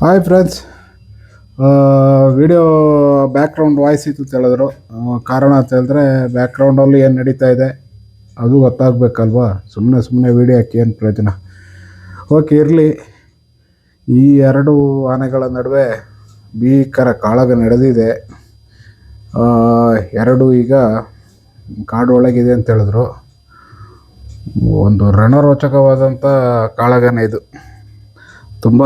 Hi friends video background voice ಇತ್ತು ಅಂತ ಹೇಳಿದ್ರು ಕಾರಣ ಅಂತ ಹೇಳಿದ್ರೆ ಬ್ಯಾಕ್ಗ್ರೌಂಡಲ್ಲಿ ಏನು ನಡೀತಾ ಇದೆ ಅದು ಗೊತ್ತಾಗಬೇಕಲ್ವಾ? ಸುಮ್ಮನೆ ಸುಮ್ಮನೆ ವಿಡಿಯೋ ಹಾಕಿ ಏನು ಪ್ರಯೋಜನ? ಓಕೆ ಇರಲಿ. ಈ ಎರಡು ಆನೆಗಳ ನಡುವೆ ಭೀಕರ ಕಾಳಗ ನಡೆದಿದೆ. ಎರಡು ಈಗ ಕಾಡು ಒಳಗಿದೆ ಅಂತ ಹೇಳಿದ್ರು. ಒಂದು ರಣರೋಚಕವಾದಂಥ ಕಾಳಗನೇ ಇದು. ತುಂಬ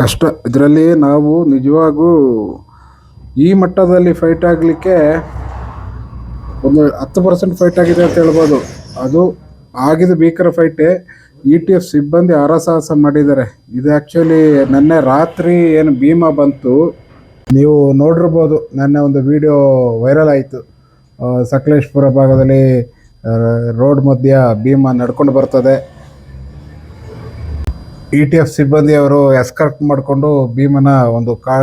ಕಷ್ಟ. ಇದರಲ್ಲಿ ನಾವು ನಿಜವಾಗೂ ಈ ಮಟ್ಟದಲ್ಲಿ ಫೈಟ್ ಆಗಲಿಕ್ಕೆ ಒಂದು ಹತ್ತು ಪರ್ಸೆಂಟ್ ಫೈಟ್ ಆಗಿದೆ ಅಂತ ಹೇಳ್ಬೋದು. ಅದು ಆಗಿದ ಭೀಕರ ಫೈಟೇ ಇ ಟಿ ಎಫ್ ಸಿಬ್ಬಂದಿ ಹರಸಾಹಸ ಮಾಡಿದ್ದಾರೆ. ಇದು ಆ್ಯಕ್ಚುಲಿ ನೆನ್ನೆ ರಾತ್ರಿ ಏನು ಭೀಮಾ ಬಂತು, ನೀವು ನೋಡಿರ್ಬೋದು ನೆನ್ನೆ ಒಂದು ವಿಡಿಯೋ ವೈರಲ್ ಆಯಿತು. ಸಕಲೇಶ್ಪುರ ಭಾಗದಲ್ಲಿ ರೋಡ್ ಮಧ್ಯ ಭೀಮಾ ನಡ್ಕೊಂಡು ಬರ್ತದೆ. ಇ ಟಿ ಎಫ್ ಸಿಬ್ಬಂದಿಯವರು ಎಸ್ಕರ್ಟ್ ಮಾಡಿಕೊಂಡು ಭೀಮನ ಒಂದು ಕಾ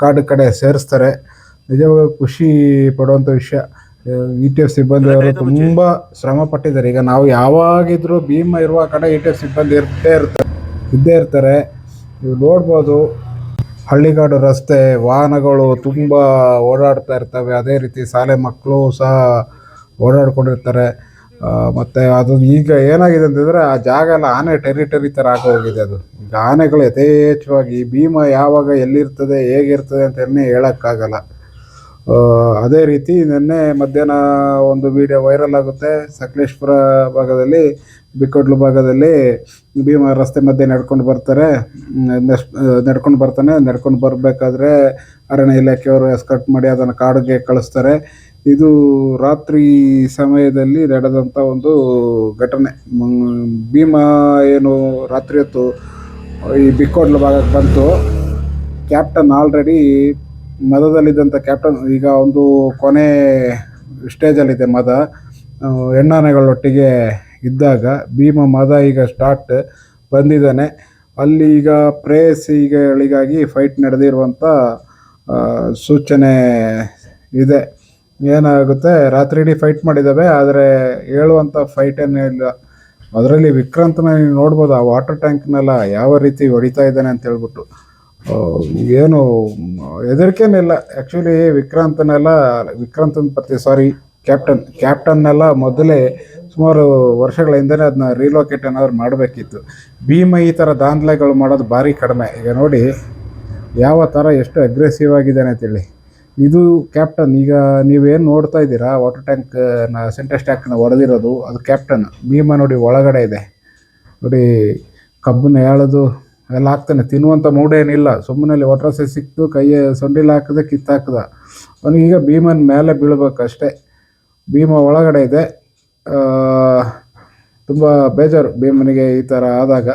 ಕಾಡು ಕಡೆ ಸೇರಿಸ್ತಾರೆ. ನಿಜವಾಗ್ಲೂ ಖುಷಿ ಪಡುವಂಥ ವಿಷಯ. ಇ ಟಿ ಎಫ್ ಸಿಬ್ಬಂದಿಯವರು ತುಂಬ ಶ್ರಮ ಪಟ್ಟಿದ್ದಾರೆ. ಈಗ ನಾವು ಯಾವಾಗಿದ್ರೂ ಭೀಮ ಇರುವ ಕಡೆ ಇ ಟಿ ಎಫ್ ಸಿಬ್ಬಂದಿ ಇರ್ತೇ ಇರ್ತಾರೆ ಇದ್ದೇ ಇರ್ತಾರೆ. ನೀವು ನೋಡ್ಬೋದು ಹಳ್ಳಿಗಾಡು ರಸ್ತೆ ವಾಹನಗಳು ತುಂಬ ಓಡಾಡ್ತಾ ಇರ್ತವೆ. ಅದೇ ರೀತಿ ಶಾಲೆ ಮಕ್ಕಳು ಸಹ ಓಡಾಡ್ಕೊಂಡಿರ್ತಾರೆ. ಮತ್ತೆ ಅದು ಈಗ ಏನಾಗಿದೆ ಅಂತಂದರೆ ಆ ಜಾಗ ಎಲ್ಲ ಆನೆ ಟೆರಿಟರಿ ಥರ ಆಗೋಗಿದೆ ಅದು. ಈಗ ಆನೆಗಳು ಯಥೇಚ್ಛವಾಗಿ ಭೀಮ ಯಾವಾಗ ಎಲ್ಲಿರ್ತದೆ, ಹೇಗಿರ್ತದೆ ಅಂತ ಎನ್ನೇ ಹೇಳೋಕ್ಕಾಗಲ್ಲ. ಅದೇ ರೀತಿ ನಿನ್ನೆ ಮಧ್ಯಾಹ್ನ ಒಂದು ವಿಡಿಯೋ ವೈರಲ್ ಆಗುತ್ತೆ. ಸಕಲೇಶ್ಪುರ ಭಾಗದಲ್ಲಿ, ಬಿಕ್ಕಡ್ಲು ಭಾಗದಲ್ಲಿ ಭೀಮ ರಸ್ತೆ ಮಧ್ಯೆ ನಡ್ಕೊಂಡು ಬರ್ತಾರೆ. ನಡ್ಕೊಂಡು ಬರ್ತಾನೆ. ನಡ್ಕೊಂಡು ಬರಬೇಕಾದ್ರೆ ಅರಣ್ಯ ಇಲಾಖೆಯವರು ಎಸ್ಕರ್ಟ್ ಮಾಡಿ ಅದನ್ನು ಕಾಡಿಗೆ ಕಳಿಸ್ತಾರೆ. ಇದು ರಾತ್ರಿ ಸಮಯದಲ್ಲಿ ನಡೆದಂಥ ಒಂದು ಘಟನೆ. ಭೀಮ ಏನು ರಾತ್ರಿ ಹೊತ್ತು ಈ ಬಿಕ್ಕೋಡ್ಲ ಭಾಗಕ್ಕೆ ಬಂತು. ಕ್ಯಾಪ್ಟನ್ ಆಲ್ರೆಡಿ ಮದದಲ್ಲಿದ್ದಂಥ ಕ್ಯಾಪ್ಟನ್, ಈಗ ಒಂದು ಕೊನೆ ಸ್ಟೇಜಲ್ಲಿದೆ ಮದ. ಹೆಣ್ಣಾನೆಗಳೊಟ್ಟಿಗೆ ಇದ್ದಾಗ ಭೀಮ ಮದ ಈಗ ಸ್ಟಾರ್ಟ್ ಬಂದಿದ್ದಾನೆ. ಅಲ್ಲಿ ಈಗ ಪ್ರೇಯಸಿಗಳಿಗಾಗಿ ಫೈಟ್ ನಡೆದಿರುವಂಥ ಸೂಚನೆ ಇದೆ. ಏನಾಗುತ್ತೆ ರಾತ್ರಿ ಇಡೀ ಫೈಟ್ ಮಾಡಿದ್ದಾವೆ ಆದರೆ ಹೇಳುವಂಥ ಫೈಟ್ ಏನೂ ಇಲ್ಲ. ಅದರಲ್ಲಿ ವಿಕ್ರಾಂತನ ನೀವು ನೋಡ್ಬೋದು, ಆ ವಾಟರ್ ಟ್ಯಾಂಕ್ನೆಲ್ಲ ಯಾವ ರೀತಿ ಹೊಡಿತಾ ಇದ್ದಾನೆ ಅಂತ ಹೇಳ್ಬಿಟ್ಟು. ಏನು ಹೆದರಿಕೆನಿಲ್ಲ ಆ್ಯಕ್ಚುಲಿ ವಿಕ್ರಾಂತನೆಲ್ಲ, ವಿಕ್ರಾಂತನ ಪ್ರತಿ ಸಾರಿ ಕ್ಯಾಪ್ಟನ್ ಕ್ಯಾಪ್ಟನ್ನೆಲ್ಲ ಮೊದಲೇ ಸುಮಾರು ವರ್ಷಗಳ ಹಿಂದೆನೇ ಅದನ್ನ ರೀಲೋಕೇಟ್ ಏನಾದ್ರು ಮಾಡಬೇಕಿತ್ತು. ಭೀಮ ಈ ಥರ ದಾಂಧಲೆಗಳು ಮಾಡೋದು ಭಾರಿ ಕಡಿಮೆ. ಈಗ ನೋಡಿ, ಯಾವ ಥರ ಎಷ್ಟು ಅಗ್ರೆಸಿವ್ ಆಗಿದ್ದಾನೆ ಅಂತೇಳಿ ಇದು ಕ್ಯಾಪ್ಟನ್ ಈಗ ನೀವೇನು ನೋಡ್ತಾ ಇದ್ದೀರಾ? ವಾಟರ್ ಟ್ಯಾಂಕ್ ಸೆಂಟರ್ ಸ್ಟ್ಯಾಕ್ನ ಹೊಡೆದಿರೋದು ಅದು ಕ್ಯಾಪ್ಟನ್ ಭೀಮ ನೋಡಿ ಒಳಗಡೆ ಇದೆ. ನೋಡಿ, ಕಬ್ಬನ್ನ ಹೇಳೋದು ಎಲ್ಲ ಹಾಕ್ತಾನೆ. ತಿನ್ನುವಂಥ ಮೂಡೇನಿಲ್ಲ ಸುಮ್ಮನೆ ವಾಟರ್ ಒಟ್ರಸೆ ಸಿಕ್ತು, ಕೈಯ ಸೊಂಡಿಲ್ ಹಾಕಿದೆ ಕಿತ್ತಾಕ್ದ. ಅವನಿಗೀಗ ಭೀಮನ ಮೇಲೆ ಬೀಳಬೇಕಷ್ಟೇ. ಭೀಮ ಒಳಗಡೆ ಇದೆ. ತುಂಬ ಬೇಜಾರು ಭೀಮನಿಗೆ ಈ ಥರ ಆದಾಗ.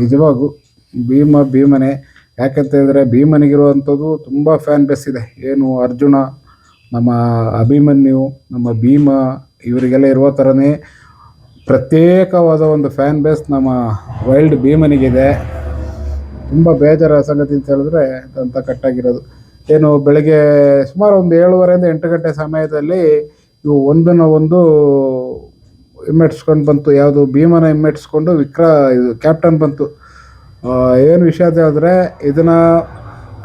ನಿಜವಾಗೂ ಭೀಮ ಭೀಮನೇ. ಯಾಕಂತ ಹೇಳಿದ್ರೆ ಭೀಮನಿಗಿರುವಂಥದ್ದು ತುಂಬ ಫ್ಯಾನ್ ಬೇಸ್ ಇದೆ. ಏನು ಅರ್ಜುನ, ನಮ್ಮ ಅಭಿಮನ್ಯು, ನಮ್ಮ ಭೀಮ ಇವರಿಗೆಲ್ಲ ಇರುವ ಥರನೇ ಪ್ರತ್ಯೇಕವಾದ ಒಂದು ಫ್ಯಾನ್ ಬೇಸ್ ನಮ್ಮ ವೈಲ್ಡ್ ಭೀಮನಿಗಿದೆ. ತುಂಬ ಬೇಜಾರ ಸಂಗತಿ ಅಂತ ಹೇಳಿದ್ರೆ ಅಂತ ಕಟ್ಟಾಗಿರೋದು. ಏನು ಬೆಳಗ್ಗೆ ಸುಮಾರು ಒಂದು ಏಳುವರೆಯಿಂದ ಎಂಟು ಗಂಟೆ ಸಮಯದಲ್ಲಿ ಇವು ಒಂದನ್ನು ಒಂದು ಹಿಮ್ಮೆಟ್ಸ್ಕೊಂಡು ಬಂತು. ಯಾವುದು ಭೀಮನ ಹಿಮ್ಮೆಟ್ಸ್ಕೊಂಡು ವಿಕ್ರ ಇದು ಕ್ಯಾಪ್ಟನ್ ಬಂತು. ಏನು ವಿಷಯ ಅಂತ ಹೇಳಿದ್ರೆ ಇದನ್ನು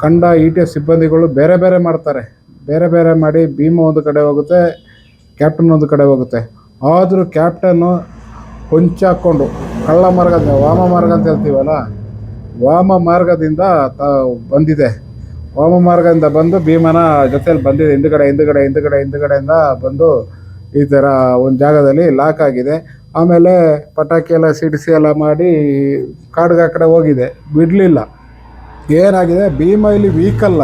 ಕಂಡ ಇ ಟಿ ಎಸ್ ಸಿಬ್ಬಂದಿಗಳು ಬೇರೆ ಬೇರೆ ಮಾಡ್ತಾರೆ. ಬೇರೆ ಬೇರೆ ಮಾಡಿ ಭೀಮ ಒಂದು ಕಡೆ ಹೋಗುತ್ತೆ ಕ್ಯಾಪ್ಟನ್ ಒಂದು ಕಡೆ ಹೋಗುತ್ತೆ. ಆದರೂ ಕ್ಯಾಪ್ಟನ್ನು ಹೊಂಚಾಕೊಂಡು, ಕಳ್ಳ ಮಾರ್ಗ ವಾಮ ಮಾರ್ಗ ಅಂತ ಹೇಳ್ತೀವಲ್ಲ, ವಾಮ ಮಾರ್ಗದಿಂದ ತ ಬಂದಿದೆ. ವಾಮ ಮಾರ್ಗದಿಂದ ಬಂದು ಭೀಮನ ಜೊತೆಯಲ್ಲಿ ಬಂದಿದೆ. ಹಿಂದುಗಡೆ ಹಿಂದುಗಡೆ ಹಿಂದುಗಡೆ, ಹಿಂದುಗಡೆಯಿಂದ ಬಂದು ಈ ಥರ ಒಂದು ಜಾಗದಲ್ಲಿ ಲಾಕ್ ಆಗಿದೆ. ಆಮೇಲೆ ಪಟಾಕಿ ಎಲ್ಲ ಸಿಡಿಸಿ ಎಲ್ಲ ಮಾಡಿ ಕಾಡ್ಗೆ ಕಡೆ ಹೋಗಿದೆ. ಬಿಡಲಿಲ್ಲ. ಏನಾಗಿದೆ? ಭೀಮ ಇಲ್ಲಿ ವೀಕಲ್ಲ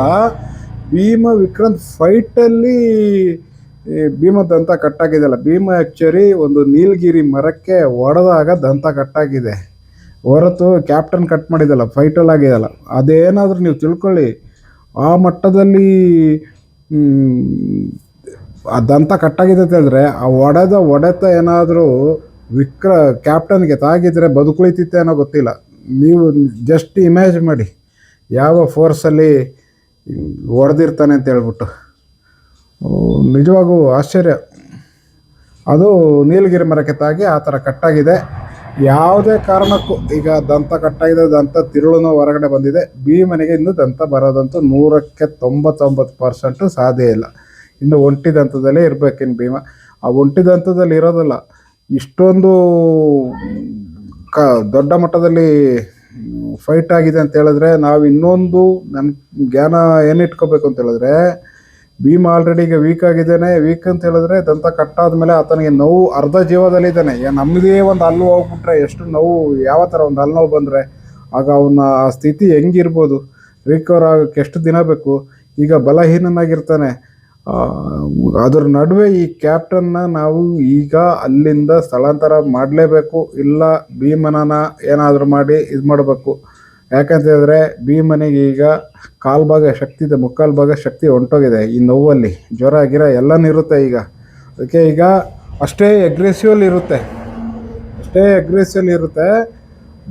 ಭೀಮ ವಿಕ್ರಾಂತ್ ಫೈಟಲ್ಲಿ ಭೀಮ ದಂತ ಕಟ್ಟಾಗಿದೆಯಲ್ಲ ಭೀಮ ಆ್ಯಕ್ಚುರಿ ಒಂದು ನೀಲಗಿರಿ ಮರಕ್ಕೆ ಒಡೆದಾಗ ದಂತ ಕಟ್ಟಾಗಿದೆ ಹೊರತು ಕ್ಯಾಪ್ಟನ್ ಕಟ್ ಮಾಡಿದಲ್ಲ ಫೈಟಲ್ಲಿ ಆಗಿದೆಯಲ್ಲ ಅದೇನಾದರೂ ನೀವು ತಿಳ್ಕೊಳ್ಳಿ. ಆ ಮಟ್ಟದಲ್ಲಿ ಆ ದಂತ ಕಟ್ಟಾಗಿದೆ ಅಂತ ಹೇಳಿದ್ರೆ, ಆ ಒಡೆದ ಒಡೆತ ಏನಾದರೂ ವಿಕ್ರ ಕ್ಯಾಪ್ಟನ್ಗೆ ತಾಗಿದ್ರೆ ಬದುಕುಳಿತಿತ್ತೇನೋ ಗೊತ್ತಿಲ್ಲ. ನೀವು ಜಸ್ಟ್ ಇಮ್ಯಾಜ್ ಮಾಡಿ. ಯಾವ ಫೋರ್ಸಲ್ಲಿ ಹೊಡೆದಿರ್ತಾನೆ ಅಂತ ಹೇಳ್ಬಿಟ್ಟು. ನಿಜವಾಗೂ ಆಶ್ಚರ್ಯ. ಅದು ನೀಲಗಿರಿ ಮರಕ್ಕೆ ತಾಗಿ ಆ ಥರ ಕಟ್ಟಾಗಿದೆ. ಯಾವುದೇ ಕಾರಣಕ್ಕೂ ಈಗ ದಂತ ಕಟ್ಟಾಗಿದೆ, ದಂತ ತಿರುಳುನೋ ಹೊರಗಡೆ ಬಂದಿದೆ. ಭೀಮನಿಗೆ ಇನ್ನು ದಂತ ಬರೋದಂತೂ ನೂರಕ್ಕೆ ತೊಂಬತ್ತೊಂಬತ್ತು ಪರ್ಸೆಂಟು ಸಾಧ್ಯ ಇಲ್ಲ. ಇನ್ನು ಒಂಟಿ ದಂತದಲ್ಲೇ ಇರಬೇಕಿನ್ನು ಭೀಮ? ಆ ಒಂಟಿ ದಂತದಲ್ಲಿ ಇರೋದಿಲ್ಲ. ಇಷ್ಟೊಂದು ಕ ದೊಡ್ಡ ಮಟ್ಟದಲ್ಲಿ ಫೈಟ್ ಆಗಿದೆ ಅಂತ ಹೇಳಿದ್ರೆ ನಾವು ಇನ್ನೊಂದು ನನ್ನ ಜ್ಞಾನ ಏನು ಇಟ್ಕೋಬೇಕು ಅಂತ ಹೇಳಿದ್ರೆ, ಭೀಮ್ ಆಲ್ರೆಡಿ ಈಗ ವೀಕ್ ಆಗಿದ್ದಾನೆ ವೀಕ್ ಅಂತ ಹೇಳಿದ್ರೆ ದಂತ ಕಟ್ಟಾದ ಮೇಲೆ ಆತನಿಗೆ ನೋವು ಅರ್ಧ ಜೀವದಲ್ಲಿ ಇದ್ದಾನೆ. ನಮ್ಮದೇ ಒಂದು ಹಲ್ಲು ಹೋಗ್ಬಿಟ್ರೆ ಎಷ್ಟು ನೋವು, ಯಾವ ಥರ ಒಂದು ಹಲ್ಲು ನೋವು ಬಂದರೆ, ಆಗ ಅವನ ಸ್ಥಿತಿ ಹೆಂಗಿರ್ಬೋದು? ರಿಕವರ್ ಆಗೋಕ್ಕೆ ಎಷ್ಟು ದಿನ ಬೇಕು? ಈಗ ಬಲಹೀನನಾಗಿರ್ತಾನೆ. ಅದ್ರ ನಡುವೆ ಈ ಕ್ಯಾಪ್ಟನ್ನ ನಾವು ಈಗ ಅಲ್ಲಿಂದ ಸ್ಥಳಾಂತರ ಮಾಡಲೇಬೇಕು, ಇಲ್ಲ ಭೀಮನನ ಏನಾದರೂ ಮಾಡಿ ಇದು ಮಾಡಬೇಕು. ಯಾಕಂತೇಳಿದ್ರೆ ಭೀಮನಿಗೆ ಈಗ ಕಾಲು ಭಾಗ ಶಕ್ತಿ ಇದೆ, ಮುಕ್ಕಾಲು ಭಾಗ ಶಕ್ತಿ ಹೊಂಟೋಗಿದೆ ಈ ನೋವಲ್ಲಿ. ಜ್ವರ, ಗಿರ ಎಲ್ಲನೂ ಇರುತ್ತೆ ಈಗ. ಅದಕ್ಕೆ ಈಗ ಅಷ್ಟೇ ಅಗ್ರೆಸಿವಲ್ಲಿ ಇರುತ್ತೆ. ಅಷ್ಟೇ ಅಗ್ರೆಸಿವಲ್ಲಿ ಇರುತ್ತೆ.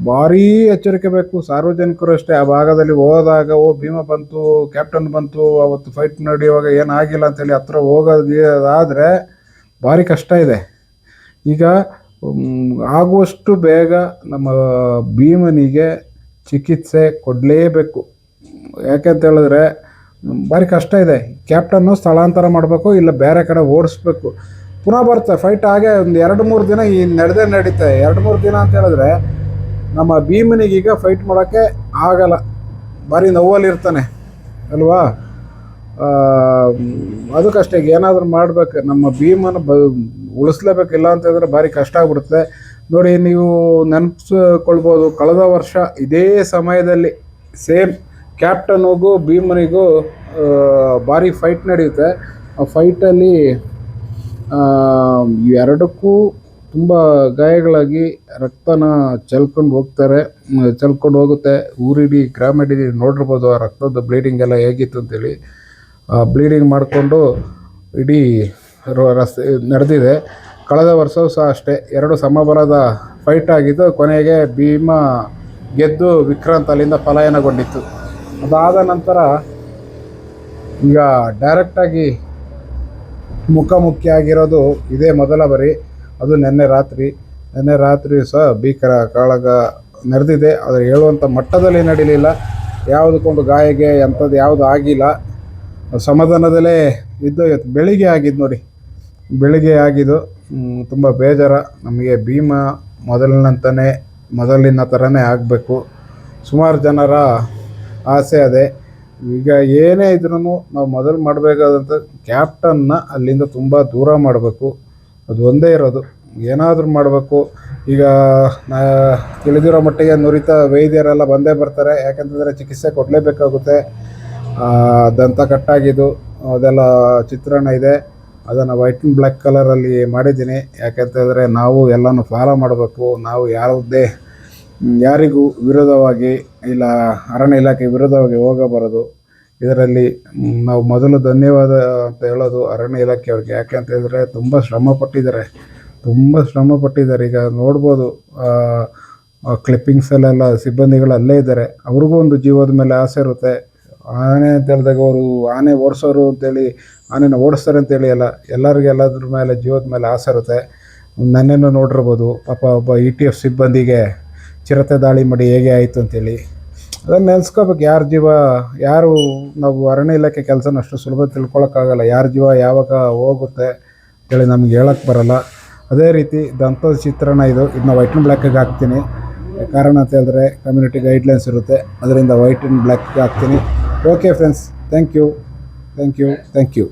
ಭಾರೀ ಎಚ್ಚರಿಕೆ ಬೇಕು. ಸಾರ್ವಜನಿಕರು ಅಷ್ಟೇ. ಆ ಭಾಗದಲ್ಲಿ ಹೋದಾಗ, ಓ, ಭೀಮ ಬಂತು, ಕ್ಯಾಪ್ಟನ್ ಬಂತು, ಅವತ್ತು ಫೈಟ್ ನಡೆಯುವಾಗ ಏನಾಗಿಲ್ಲ ಅಂತೇಳಿ ಹತ್ರ ಹೋಗೋದಾದರೆ ಭಾರಿ ಕಷ್ಟ ಇದೆ. ಈಗ ಆಗುವಷ್ಟು ಬೇಗ ನಮ್ಮ ಭೀಮನಿಗೆ ಚಿಕಿತ್ಸೆ ಕೊಡಲೇಬೇಕು. ಯಾಕೆಂತ ಹೇಳಿದ್ರೆ ಭಾರಿ ಕಷ್ಟ ಇದೆ. ಕ್ಯಾಪ್ಟನ್ನು ಸ್ಥಳಾಂತರ ಮಾಡಬೇಕು, ಇಲ್ಲ ಬೇರೆ ಕಡೆ ಓಡಿಸ್ಬೇಕು. ಪುನಃ ಬರುತ್ತೆ ಫೈಟ್ ಹಾಗೆ ಒಂದು ಎರಡು ಮೂರು ದಿನ ಈ ನಡೆದೇ ನಡೀತೆ. ಎರಡು ಮೂರು ದಿನ ಅಂತ ಹೇಳಿದ್ರೆ ನಮ್ಮ ಭೀಮನಿಗೆ ಈಗ ಫೈಟ್ ಮಾಡೋಕ್ಕೆ ಆಗಲ್ಲ. ಭಾರಿ ನೋವಲ್ಲಿ ಇರ್ತಾನೆ, ಅಲ್ವಾ? ಅದಕ್ಕಷ್ಟೇ ಏನಾದರೂ ಮಾಡಬೇಕು, ನಮ್ಮ ಭೀಮನ ಬ ಉಳಿಸ್ಲೇಬೇಕಿಲ್ಲ ಅಂತ ಹೇಳಿದ್ರೆ ಭಾರಿ ಕಷ್ಟ ಆಗ್ಬಿಡುತ್ತೆ. ನೋಡಿ, ನೀವು ನೆನಪಿಸ್ಕೊಳ್ಬೋದು, ಕಳೆದ ವರ್ಷ ಇದೇ ಸಮಯದಲ್ಲಿ ಸೇಮ್ ಕ್ಯಾಪ್ಟನ್ಗೂ ಭೀಮನಿಗೂ ಭಾರಿ ಫೈಟ್ ನಡೆಯುತ್ತೆ. ಆ ಫೈಟಲ್ಲಿ ಎರಡಕ್ಕೂ ತುಂಬ ಗಾಯಗಳಾಗಿ ರಕ್ತನ ಚೆಲ್ಕೊಂಡು ಹೋಗ್ತಾರೆ. ಚೆಲ್ಕೊಂಡು ಹೋಗುತ್ತೆ. ಊರಿಡೀ ಗ್ರಾಮಿಡೀ ನೋಡಿರ್ಬೋದು, ಆ ರಕ್ತದ ಬ್ಲೀಡಿಂಗ್ ಎಲ್ಲ ಹೇಗಿತ್ತು ಅಂತೇಳಿ. ಬ್ಲೀಡಿಂಗ್ ಮಾಡಿಕೊಂಡು ಇಡೀ ರಸ್ತೆ ನಡೆದಿದೆ. ಕಳೆದ ವರ್ಷವೂ ಸಹ ಅಷ್ಟೇ. ಎರಡು ಸಮಬಲದ ಫೈಟ್ ಆಗಿದ್ದು, ಕೊನೆಗೆ ಭೀಮ ಗೆದ್ದು ವಿಕ್ರಾಂತ್ ಅಲ್ಲಿಂದ ಪಲಾಯನಗೊಂಡಿತ್ತು. ಅದಾದ ನಂತರ ಈಗ ಡೈರೆಕ್ಟಾಗಿ ಮುಖಾಮುಖಿ ಆಗಿರೋದು ಇದೇ ಮೊದಲ ಬಾರಿ. ಅದು ನಿನ್ನೆ ರಾತ್ರಿ ನಿನ್ನೆ ರಾತ್ರಿ ಸಹ ಭೀಕರ ಕಾಳಗ ನಡೆದಿದೆ ಆದರೆ ಹೇಳುವಂಥ ಮಟ್ಟದಲ್ಲಿ ನಡೀಲಿಲ್ಲ. ಯಾವುದಕ್ಕೊಂದು ಗಾಯಗೆ ಅಂಥದ್ದು ಯಾವುದು ಆಗಿಲ್ಲ. ಸಮಾಧಾನದಲ್ಲೇ ಇದ್ದು ಇವತ್ತು ಬೆಳಿಗ್ಗೆ ಆಗಿದ್ದು ನೋಡಿ. ಬೆಳಿಗ್ಗೆ ಆಗಿದ್ದು ತುಂಬ ಬೇಜಾರ. ನಮಗೆ ಭೀಮ ಮೊದಲಿನಂತನೇ, ಮೊದಲಿನ ಥರನೇ ಆಗಬೇಕು. ಸುಮಾರು ಜನರ ಆಸೆ ಅದೇ. ಈಗ ಏನೇ ಇದ್ರೂ ನಾವು ಮೊದಲು ಮಾಡಬೇಕಾದಂಥ ಕ್ಯಾಪ್ಟನ್ನ ಅಲ್ಲಿಂದ ತುಂಬ ದೂರ ಮಾಡಬೇಕು. ಅದು ಒಂದೇ ಇರೋದು. ಏನಾದರೂ ಮಾಡಬೇಕು. ಈಗ ತಿಳಿದಿರೋ ಮಟ್ಟಿಗೆ ನುರಿತ ವೈದ್ಯರೆಲ್ಲ ಬಂದೇ ಬರ್ತಾರೆ. ಯಾಕಂತಂದರೆ ಚಿಕಿತ್ಸೆ ಕೊಡಲೇಬೇಕಾಗುತ್ತೆ. ದಂತ ಕಟ್ಟಾಗಿದ್ದು, ಅದೆಲ್ಲ ಚಿತ್ರಣ ಇದೆ. ಅದನ್ನು ವೈಟ್ ಆ್ಯಂಡ್ ಬ್ಲ್ಯಾಕ್ ಕಲರಲ್ಲಿ ಮಾಡಿದ್ದೀನಿ. ಯಾಕೆಂತಂದರೆ ನಾವು ಎಲ್ಲನೂ ಫಾಲೋ ಮಾಡಬೇಕು. ನಾವು ಯಾವುದೇ ಯಾರಿಗೂ ವಿರೋಧವಾಗಿ ಇಲ್ಲ, ಅರಣ್ಯ ಇಲಾಖೆ ವಿರೋಧವಾಗಿ ಹೋಗಬಾರದು. ಇದರಲ್ಲಿ ನಾವು ಮೊದಲು ಧನ್ಯವಾದ ಅಂತ ಹೇಳೋದು ಅರಣ್ಯ ಇಲಾಖೆಯವ್ರಿಗೆ. ಯಾಕೆ ಅಂತ ಹೇಳಿದ್ರೆ ತುಂಬ ಶ್ರಮ ಪಟ್ಟಿದ್ದಾರೆ. ತುಂಬ ಶ್ರಮ ಪಟ್ಟಿದ್ದಾರೆ. ಈಗ ನೋಡ್ಬೋದು ಕ್ಲಿಪ್ಪಿಂಗ್ಸಲ್ಲೆಲ್ಲ ಸಿಬ್ಬಂದಿಗಳು ಅಲ್ಲೇ ಇದ್ದಾರೆ. ಅವ್ರಿಗೂ ಒಂದು ಜೀವದ ಮೇಲೆ ಆಸೆ ಇರುತ್ತೆ. ಆನೆ ಅಂತ ಹೇಳಿದಾಗ ಅವರು ಆನೆ ಓಡಿಸೋರು ಅಂತೇಳಿ, ಆನೆನ ಓಡಿಸ್ತಾರೆ ಅಂತೇಳಿ ಅಲ್ಲ ಎಲ್ಲರಿಗೂ ಎಲ್ಲದ್ರ ಮೇಲೆ ಜೀವದ ಮೇಲೆ ಆಸೆ ಇರುತ್ತೆ. ನನ್ನನ್ನು ನೋಡಿರ್ಬೋದು, ಪಾಪ ಒಬ್ಬ ಇ ಟಿ ಎಫ್ ಸಿಬ್ಬಂದಿಗೆ ಚಿರತೆ ದಾಳಿ ಮಾಡಿ ಹೇಗೆ ಆಯಿತು ಅಂತೇಳಿ. ಅದನ್ನು ನೆನೆಸ್ಕೋಬೇಕು ಯಾರ ಜೀವ, ಯಾರು ನಾವು ಅರಣ್ಯ ಇಲಾಖೆ ಕೆಲಸನ ಅಷ್ಟು ಸುಲಭ ತಿಳ್ಕೊಳಕ್ಕಾಗಲ್ಲ. ಯಾರ ಜೀವ ಯಾವಾಗ ಹೋಗುತ್ತೆ ಅಂತೇಳಿ ನಮ್ಗೆ ಹೇಳಕ್ಕೆ ಬರಲ್ಲ. ಅದೇ ರೀತಿ ದಂತದ ಚಿತ್ರಣ ಇದು. ಇದನ್ನ ವೈಟ್ ಆ್ಯಂಡ್ ಬ್ಲ್ಯಾಕಿಗೆ ಹಾಕ್ತೀನಿ. ಕಾರಣ ಅಂತ ಹೇಳಿದ್ರೆ ಕಮ್ಯುನಿಟಿ ಗೈಡ್ಲೈನ್ಸ್ ಇರುತ್ತೆ. ಅದರಿಂದ ವೈಟ್ ಆ್ಯಂಡ್ ಬ್ಲ್ಯಾಕ್ಗೆ ಹಾಕ್ತೀನಿ. Okay friends thank you thank you thank you